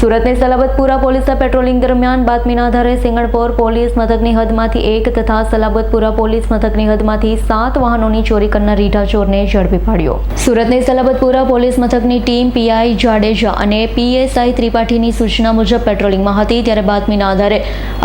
સુરતની સલાબતપુરા પોલીસે પેટ્રોલિંગ દરમિયાન બાતમીના આધારે સિંગણપોર પોલીસ મથકની હદમાંથી એક તથા સલાબતપુરા પોલીસ મથકની હદમાંથી સાત વાહનોની ચોરી કરનાર રીઢા ચોરને ઝડપી પાડ્યો. સુરતની સલાબતપુરા પોલીસ મથકની ટીમ પીઆઈ જાડેજા અને પીએસઆઈ ત્રિપાઠીની સૂચના મુજબ પેટ્રોલિંગમાં હતી, ત્યારે બાતમીના આધારે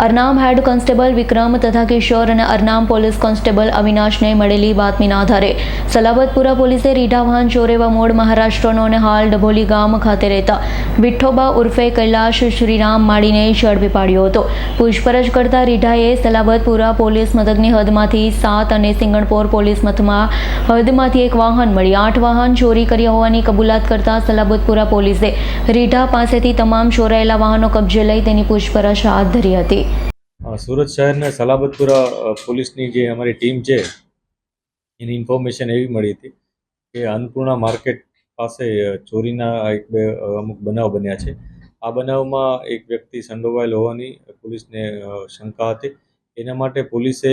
અરનામ હેડ કોન્સ્ટેબલ વિક્રમ તથા કિશોર અને અરનામ પોલીસ કોન્સ્ટેબલ અવિનાશને મળેલી બાતમીના આધારે સલાબતપુરા પોલીસે રીઢા વાહન ચોરેવા મૂળ મહારાષ્ટ્રનો અને હાલ ડભોલી ગામ ખાતે રહેતા વિઠ્ઠોબા ઉર્ફે કૈલાશ શ્રીરામ માળીને ઝડપી પાડ્યો હતો. પૂછપરછ કરતા રીઢાએ સલાબતપુરા પોલીસ મથકની હદમાંથી સાત અને સિંગણપોર પોલીસ મથકમાં હદમાંથી એક વાહન મળી. આઠ વાહન ચોરી કર્યા હોવાની કબૂલાત કરતા સલાબતપુરા પોલીસે રીઢા પાસેથી તમામ ચોરાયેલા વાહનો કબજે લઈ તેની પૂછપરછ હાથ ધરી હતી. સુરત શહેરના સલાબતપુરા પોલીસની જે અમારી ટીમ છે, એની ઇન્ફોર્મેશન એવી મળી હતી કે અન્નપૂર્ણા માર્કેટ પાસે ચોરીના એક બે અમુક બનાવ બન્યા છે. આ બનાવમાં એક વ્યક્તિ સંડોવાયેલ હોવાની પોલીસને શંકા હતી. એના માટે પોલીસે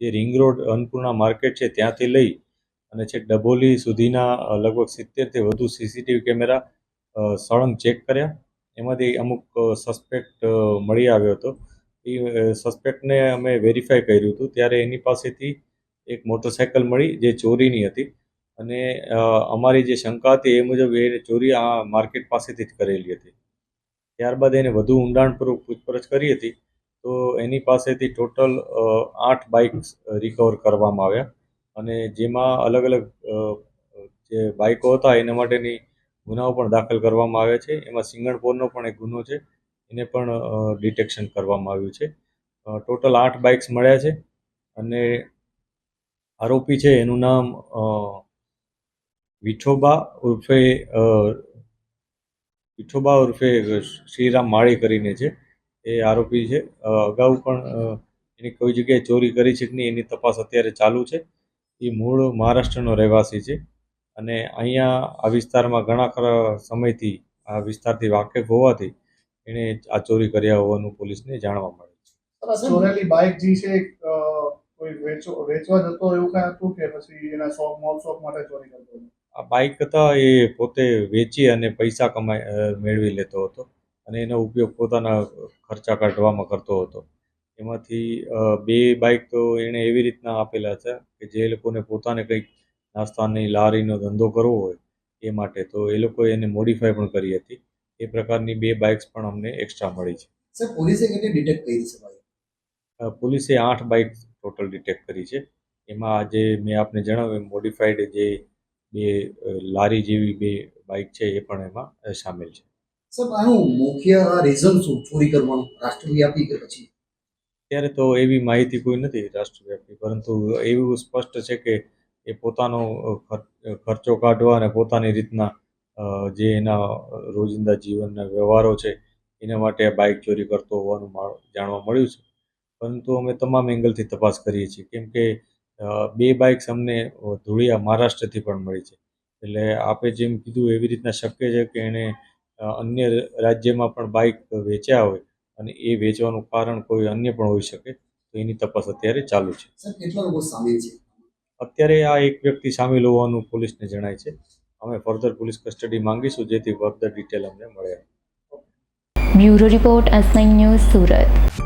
જે રિંગ રોડ અન્નપૂર્ણા માર્કેટ છે ત્યાંથી લઈ અને છેક ડભોલી સુધીના લગભગ સિત્તેરથી વધુ સીસીટીવી કેમેરા સળંગ ચેક કર્યા. એમાંથી અમુક સસ્પેક્ટ મળી આવ્યો હતો. એ સસ્પેક્ટને અમે વેરીફાઈ કર્યું હતું. ત્યારે એની પાસેથી એક મોટરસાયકલ મળી જે ચોરીની હતી. અને અમારી જે શંકા હતી એ મુજબ એ ચોરી આ માર્કેટ પાસેથી જ કરેલી હતી. ત્યારબાદ એને વધુ ઊંડાણપૂર્વક પૂછપરછ કરી હતી. તો એની પાસેથી ટોટલ આઠ બાઇક્સ રિકવર કરવામાં આવ્યા. અને જેમાં અલગ અલગ જે બાઇકો હતા એના માટેની ગુનાઓ પણ દાખલ કરવામાં આવ્યા છે. એમાં સિંગણપોરનો પણ એક ગુનો છે. એને પણ ડિટેક્શન કરવામાં આવ્યું છે. ટોટલ આઠ બાઇક્સ મળ્યા છે. અને આરોપી છે એનું નામ વિઠોબા ઉર્ફે વિઠોબા ઉર્ફે શ્રીરામ માળી કરીને છે, એ આરોપી છે. અગાઉ પણ એની કોઈ જગ્યાએ ચોરી કરી છે કે નહીં એની તપાસ અત્યારે ચાલુ છે. એ મૂળ મહારાષ્ટ્રનો રહેવાસી છે અને અહીંયા આ વિસ્તારમાં ઘણા ખરા સમયથી, આ વિસ્તારથી વાકેફ હોવાથી એણે આ ચોરી કર્યા હોવાનું પોલીસને જાણવા મળે છે. ચોરેલી બાઇક જે છે કોઈ વેચવા જતો એવું કાંઈ હતું કે પછી એના શોખ મોલ શોખ માટે ચોરી કરતો આ બાઇક હતા એ પોતે વેચી અને પૈસા કમાઈ મેળવી લેતો હતો અને એનો ઉપયોગ પોતાના ખર્ચા કાઢવામાં કરતો હતો. એમાંથી બે બાઇક તો એણે એવી રીતના આપેલા છે કે જે લોકોને પોતાને કંઈક નાસ્તાની લારીનો ધંધો કરવો હોય એ માટે તો એ લોકોએ એને મોડિફાઈ પણ કરી હતી. એ પ્રકારની બે બાઇક્સ પણ અમને એક્સ્ટ્રા મળી છે. સર પોલીસે કેટલી ડિટેક્ટ કરી છે પોલીસે આઠ બાઇક ટોટલ ડિટેક્ટ કરી છે. એમાં આજે મેં આપને જણાવ્યું મોડિફાઈડ જે બે લારી જેવી બે બાઇક છે એ પણ એમાં સામેલ છે. સર આનું મુખ્ય રીઝન શું? ચોરી કરવાનું રાષ્ટ્રવ્યાપી કે પછી? ત્યારે તો એવી માહિતી કોઈ નથી રાષ્ટ્રવ્યાપી પરંતુ એવું સ્પષ્ટ છે કે એ પોતાનો ખર્ચો કાઢવા અને પોતાની રીતના જે એના રોજિંદા જીવનના વ્યવહારો છે એના માટે બાઇક ચોરી કરતો હોવાનું જાણવા મળ્યું છે. પરંતુ અમે તમામ એંગલથી તપાસ કરીએ છીએ. કેમ કે બે બાઇક્સ અમને ધૂળિયા મહારાષ્ટ્રથી પણ મળી છે. એટલે આપે જેમ કીધું એવી રીતના શક્ય છે કે એણે અન્ય રાજ્યમાં પણ બાઇક વેચ્યા હોય અને એ વેચવાનું કારણ કોઈ અન્ય પણ હોઈ શકે તો એની તપાસ અત્યારે ચાલુ છે. સર કેટલા લોકો સામેલ છે? અત્યારે આ એક વ્યક્તિ સામેલ હોવાનું પોલીસને જણાય છે. અમે ફર્ધર પોલીસ કસ્ટડી માંગીશું જેથી ફર્ધર ડિટેલ અમને મળે. Bureau report Asian news Surat.